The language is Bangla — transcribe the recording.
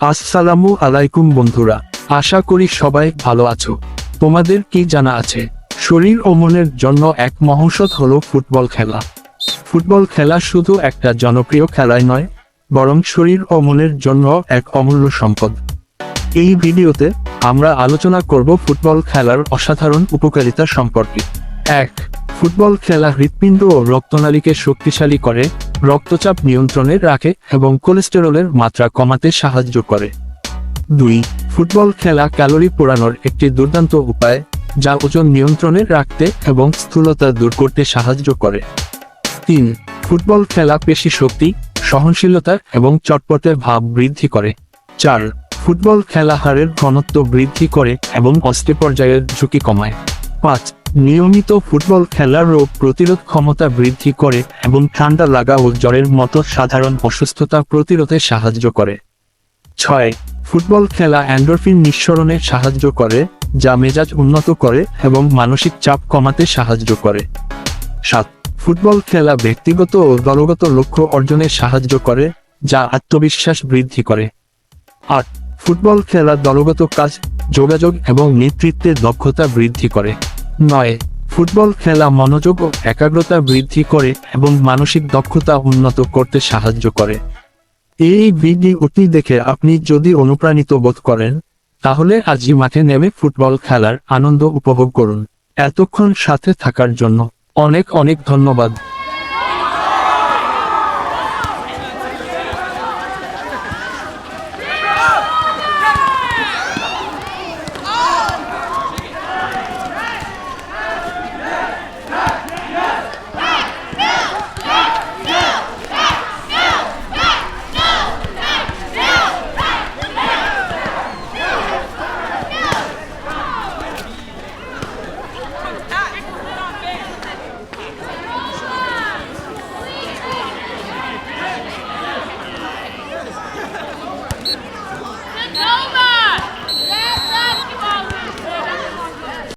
আসসালামু আলাইকুম বন্ধুরা, আশা করি সবাই ভালো আছো। তোমাদের কি জানা আছে, শরীর ও মনের জন্য এক মহৌষধ হলো ফুটবল খেলা। ফুটবল খেলা শুধু একটা জনপ্রিয় খেলাই নয়, বরং শরীর ও মনের জন্য এক অমূল্য সম্পদ। এই ভিডিওতে আমরা আলোচনা করব ফুটবল খেলার অসাধারণ উপকারিতা সম্পর্কে। এক, ফুটবল খেলা হৃৎপিণ্ড ও রক্তনালীকে শক্তিশালী করে রক্তচাপ নিয়ন্ত্রণে রাখে এবং কোলেস্টেরলের মাত্রা কমাতে সাহায্য করে। দুই, ফুটবল খেলা ক্যালোরি পোড়ানোর একটি দুর্দান্ত উপায়, যা ওজন নিয়ন্ত্রণে রাখতে এবং স্থূলতা দূর করতে সাহায্য করে। তিন, ফুটবল খেলা পেশি শক্তি, সহনশীলতা এবং চটপটে ভাব বৃদ্ধি করে। চার, ফুটবল খেলা হারের ঘনত্ব বৃদ্ধি করে এবং অস্টে পর্যায়ের ঝুঁকি কমায়। পাঁচ নিয়মিত ফুটবল খেলা রোগ প্রতিরোধ ক্ষমতা বৃদ্ধি করে এবং ঠান্ডা লাগা ও জ্বরের মতো সাধারণ অসুস্থতা প্রতিরোধে সাহায্য করে। ছয়, ফুটবল খেলা অ্যান্ডোরফিন নিঃসরণে সাহায্য করে, যা মেজাজ উন্নত করে এবং মানসিক চাপ কমাতে সাহায্য করে। সাত, ফুটবল খেলা ব্যক্তিগত ও দলগত লক্ষ্য অর্জনে সাহায্য করে, যা আত্মবিশ্বাস বৃদ্ধি করে। আট, ফুটবল খেলা দলগত কাজ, যোগাযোগ এবং নেতৃত্বের দক্ষতা বৃদ্ধি করে। নয়। ফুটবল খেলা মনোযোগ ও একাগ্রতা বৃদ্ধি করে এবং মানসিক দক্ষতা উন্নত করতে সাহায্য করে। এই ভিডিওটি দেখে আপনি যদি অনুপ্রাণিত বোধ করেন, তাহলে আজই মাঠে নেমে ফুটবল খেলার আনন্দ উপভোগ করুন। এতক্ষণ সাথে থাকার জন্য অনেক অনেক ধন্যবাদ।